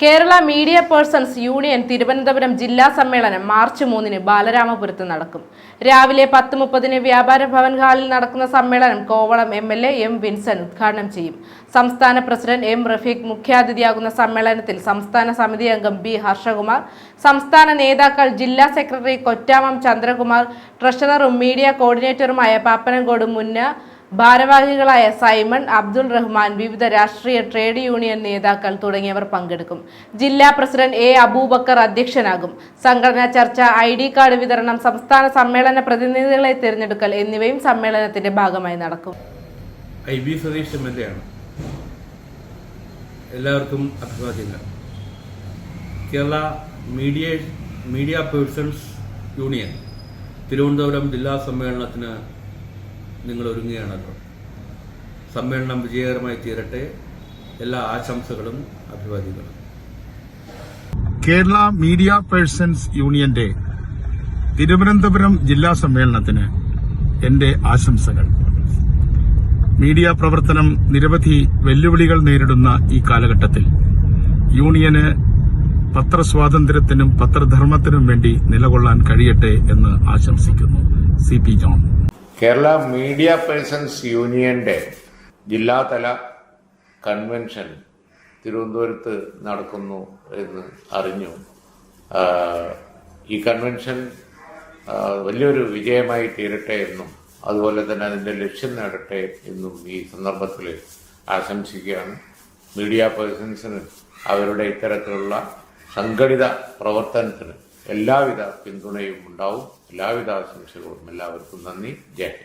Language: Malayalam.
Kerala media persons union Thiruvananthapuram ജില്ലാ സമ്മേളനം മാർച്ച് മൂന്നിന് ബാലരാമപുരത്ത് നടക്കും. രാവിലെ പത്ത് മുപ്പതിന് വ്യാപാര ഭവൻ ഹാളിൽ നടക്കുന്ന സമ്മേളനം Kovalam M L A M Vincent ഉദ്ഘാടനം ചെയ്യും. സംസ്ഥാന പ്രസിഡന്റ് എം റഫീഖ് മുഖ്യാതിഥിയാകുന്ന സമ്മേളനത്തിൽ സംസ്ഥാന സമിതി അംഗം ബി ഹർഷകുമാർ സംസ്ഥാന നേതാക്കൾ ജില്ലാ സെക്രട്ടറി കൊറ്റാമം ചന്ദ്രകുമാർ ട്രഷററും മീഡിയ കോർഡിനേറ്ററുമായ പാപ്പനംകോട് മുന്ന ഭാരവാഹികളായ സൈമൺ അബ്ദുൾ റഹ്മാൻ വിവിധ രാഷ്ട്രീയ ട്രേഡ് യൂണിയൻ നേതാക്കൾ തുടങ്ങിയവർ പങ്കെടുക്കും. ജില്ലാ പ്രസിഡന്റ് എ അബൂബക്കർ അധ്യക്ഷനാകും. സംഘടനാ ചർച്ച ഐ ഡി കാർഡ് വിതരണം സംസ്ഥാന സമ്മേളന പ്രതിനിധികളെ തിരഞ്ഞെടുക്കൽ എന്നിവയും സമ്മേളനത്തിന്റെ ഭാഗമായി നടക്കും. I B Satheesh M L എല്ലാവർക്കും അഭിവാദ്യങ്ങൾ. Kerala media media persons union Thiruvananthapuram ജില്ലാ സമ്മേളനത്തിന് നിങ്ങൾ ഒരുങ്ങുകയാണല്ലോ സമ്മേളനം വിജയകരമായി തീരട്ടെ. എല്ലാ ആശംസകളും അഭിവാദ്യങ്ങളും. കേരള മീഡിയ പേഴ്സൺസ് യൂണിയന്റെ തിരുവനന്തപുരം ജില്ലാ സമ്മേളനത്തിന് എന്റെ ആശംസകൾ. മീഡിയ പ്രവർത്തനം നിരവധി വെല്ലുവിളികൾ നേരിടുന്ന ഈ കാലഘട്ടത്തിൽ യൂണിയന് പത്രസ്വാതന്ത്ര്യത്തിനും പത്രധർമ്മത്തിനും വേണ്ടി നിലകൊള്ളാൻ കഴിയട്ടെ എന്ന് ആശംസിക്കുന്നു C P John. Kerala media persons യൂണിയന്റെ ജില്ലാതല കൺവെൻഷൻ തിരുവനന്തപുരത്ത് നടക്കുന്നു എന്ന് അറിഞ്ഞു. ഈ കൺവെൻഷൻ വലിയൊരു വിജയമായി തീരട്ടെ എന്നും അതുപോലെ തന്നെ അതിന്റെ ലക്ഷ്യം നേടട്ടെ എന്നും ഈ സന്ദർഭത്തിൽ ആശംസിക്കുകയാണ്. മീഡിയ പേഴ്സൺസിന് അവരുടെ ഇത്തരത്തിലുള്ള സംഘടിത പ്രവർത്തനത്തിന് എല്ലാവിധ പിന്തുണയും ഉണ്ടാവും എല്ലാവിധ ആശംസകളും എല്ലാവർക്കും നന്ദി ജയ്.